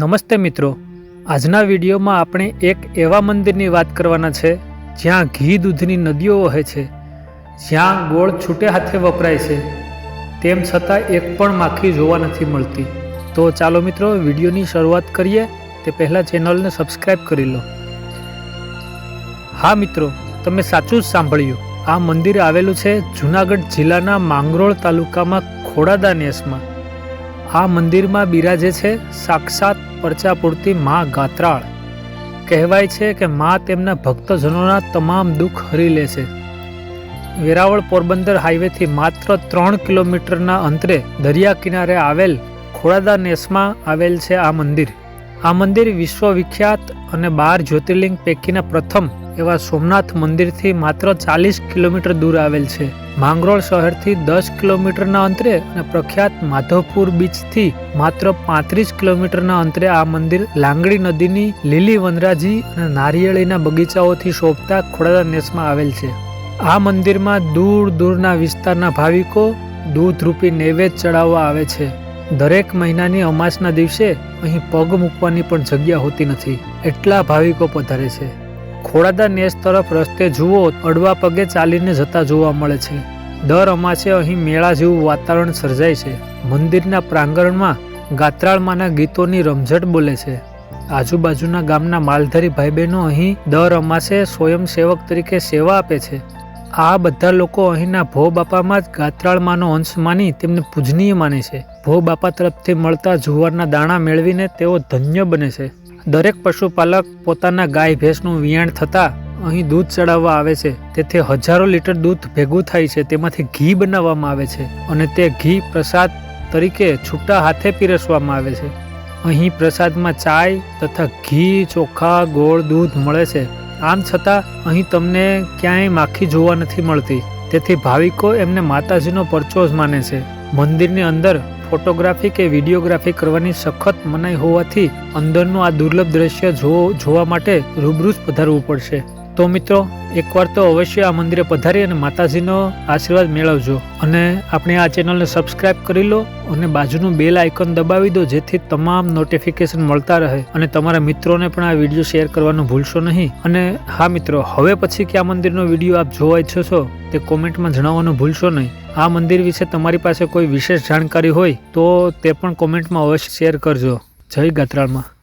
નમસ્તે મિત્રો. આજના વિડીયોમાં આપણે એક એવા મંદિરની વાત કરવાના છે, જ્યાં ઘી દૂધની નદીઓ વહે છે, જ્યાં ગોળ છૂટે હાથે વપરાય છે. તેમ છતાં એક પણ માખી જોવા નથી મળતી. તો ચાલો મિત્રો, વિડીયોની શરૂઆત કરીએ, તે પહેલાં ચેનલને સબસ્ક્રાઈબ કરી લો. હા મિત્રો, તમે સાચું જ સાંભળ્યું. આ મંદિર આવેલું છે જૂનાગઢ જિલ્લાના માંગરોળ તાલુકામાં ખોડાદા નેસમાં. આ મંદિરમાં બિરાજે છે સાક્ષાત પરચાપૂર્તિ મા ગાત્રાળ. કહેવાય છે કે મા તેમના ભક્તજનોના તમામ દુઃખ હરી લે છે. વેરાવળ પોરબંદર હાઈવેથી માત્ર ત્રણ કિલોમીટરના અંતરે દરિયા કિનારે આવેલ ખોડાદા નેસમાં આવેલ છે આ મંદિર. આ મંદિર વિશ્વવિખ્યાત અને બાર જ્યોતિર્લિંગ પૈકીના પ્રથમ એવા સોમનાથ મંદિરથી માત્ર ચાલીસ કિલોમીટર દૂર આવેલ છે. માંગરોળ શહેરથી દસ કિલોમીટરના અંતરે અને પ્રખ્યાત માધવપુર બીચથી માત્ર પાંત્રીસ કિલોમીટરના અંતરે આ મંદિર લાંગડી નદીની લીલી વનરાજી અને નારિયેળીના બગીચાઓથી શોભતા ખોડાદા નેસમાં આવેલ છે. આ મંદિરમાં દૂર દૂરના વિસ્તારના ભાવિકો દૂધરૂપી નૈવેદ્ય ચડાવવા આવે છે. દરેક મહિનાની અમાસના દિવસે અહીં પગ મૂકવાની પણ જગ્યા હોતી નથી. એટલા ભાવિકો પધારે છે. ખોડાદા નેસ તરફ રસ્તે જુઓ, અડવા પગે ચાલીને જતા જોવા મળે છે. દર અમાસે અહીં મેળા જેવું વાતાવરણ સર્જાય છે. મંદિરના પ્રાંગણમાં ગાત્રાળમાંના ગીતોની રમઝટ બોલે છે. આજુબાજુના ગામના માલધારી ભાઈ બહેનો અહીં દર અમાસે સ્વયંસેવક તરીકે સેવા આપે છે. આ બધા લોકો અહીંના ભો બાપામાં જ ગાત્રાળમાંનો અંશ માની તેમને પૂજનીય માને છે. ભો બાપા તરફથી મળતા જુવારના દાણા મેળવીને તેઓ ધન્ય બને છે. દરેક પશુપાલક પોતાના ગાય ભેંસનું વિયાણ થતાં અહીં દૂધ ચડાવવા આવે છે. તેથી હજારો લીટર દૂધ ભેગું થાય છે. તેમાંથી ઘી બનાવવામાં આવે છે અને તે ઘી પ્રસાદ તરીકે છૂટા હાથે પીરસવામાં આવે છે. અહીં પ્રસાદમાં ચાય તથા ઘી, ચોખા, ગોળ, દૂધ મળે છે. આમ છતાં અહીં તમને ક્યાંય માખી જોવા નથી મળતી. તેથી ભાવિકો એમને માતાજીનો પરચો જ માને છે. મંદિરની અંદર ફોટોગ્રાફી કે વિડીયોગ્રાફી કરવાની સખત મનાઈ હોવાથી અંદરનું આ દુર્લભ દ્રશ્ય જોવા માટે રૂબરૂ જ પધારવું પડશે. તો મિત્રો, એકવાર તો અવશ્ય આ મંદિરે પધારી અને માતાજીનો આશીર્વાદ મેળવજો. અને આપણે આ ચેનલને સબસ્ક્રાઇબ કરી લો અને બાજુનું બેલ આઇકન દબાવી દો, જેથી તમામ નોટિફિકેશન મળતા રહે. અને તમારા મિત્રોને પણ આ વીડિયો શેર કરવાનું ભૂલશો નહીં. અને હા મિત્રો, હવે પછી કે આ મંદિરનો વીડિયો આપ જોવા ઈચ્છો છો, તે કોમેન્ટમાં જણાવવાનું ભૂલશો નહીં. આ મંદિર વિશે તમારી પાસે કોઈ વિશેષ જાણકારી હોય, તો તે પણ કોમેન્ટમાં અવશ્ય શેર કરજો. જય ગાત્રાળમાં